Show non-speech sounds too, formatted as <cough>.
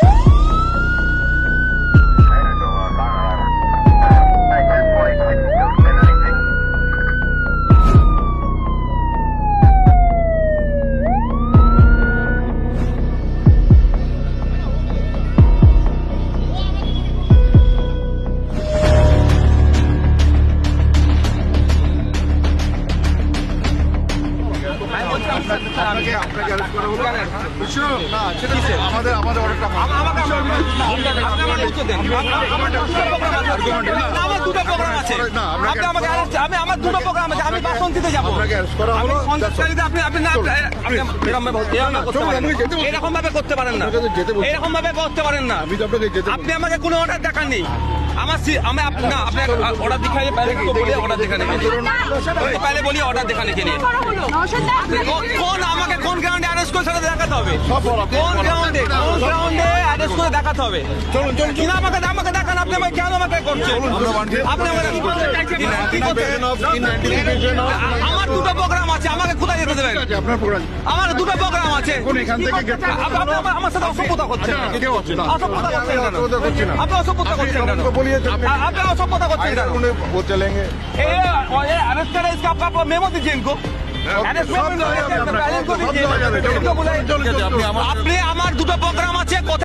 Música <laughs> আমাদের আমাদের অর্ডারটা আমাকে আমার দুটো প্রোগ্রাম আছে আমি বাসন দিতে যাবো আপনাকে অ্যারেস্ট করা আমি হলো সন্ত্রাসকারীতে আপনি আপনি না আপনি এরকম ভাবে এরকম ভাবে করতে চলুন, পারেন আপনি যেতে বলছেন। এরকম ভাবে করতে পারেন না আপনাকে তো যেতে বলছি। এরকম ভাবে করতে পারেন না আমি তো আপনাকে যেতে আপনি আমাকে কোনো অর্ডার দেখাননি আমার সি- আমি আপ- না আপনি অর্ডার দিখাই पहले को बोलिए অর্ডার দেখানে के लिए पहले बोलिए অর্ডার দেখানে के लिए কো- কোন আমাকে কোন গ্রাউন্ডে অ্যারেস্ট করে সেটা দেখাতে হবে কোন গ্রাউন্ডে কোন গ্রাউন্ডে অ্যারেস্ট করে দেখাতে হবে চলুন চলুন কিনা আমাকে আমাকে দেখান আপনি আমাকে কেন আমাকে করছেন আপনি আমাকে কি করছেন কি করছেন আ- আমার দুটো প্রোগ্রাম আছে আমাকে কোথায় যেতে দেবেন আপনার প্রোগ্রাম আমার দুটো প্রোগ্রাম আছে এখন এখান থেকে গেট আপনি আপনি আমার- আমার সাথে অসভ্যতা করছেন না, কেউ হচ্ছে না। অসভ্যতা আমি- করছেন আমি কেন? অসভ্যতা করছি না। আপনি অসভ্যতা করছেন কেন आपको बोलिए तो আ- আপনি অসভ্যতা করছেন কেন वो चलेंगे ये ये अरेस्ट करा इसका आपका आपका मेमो दीजिए इनको अरेस्ट सब मेमो जाएगा दीजिए, अपना। इनको सब दीजिए। जाएगा, चलो, इनको बुलाइए। चलो, चलो, चलो। আপনি আমার দুটো প্রোগ্রাম আছে কোথায়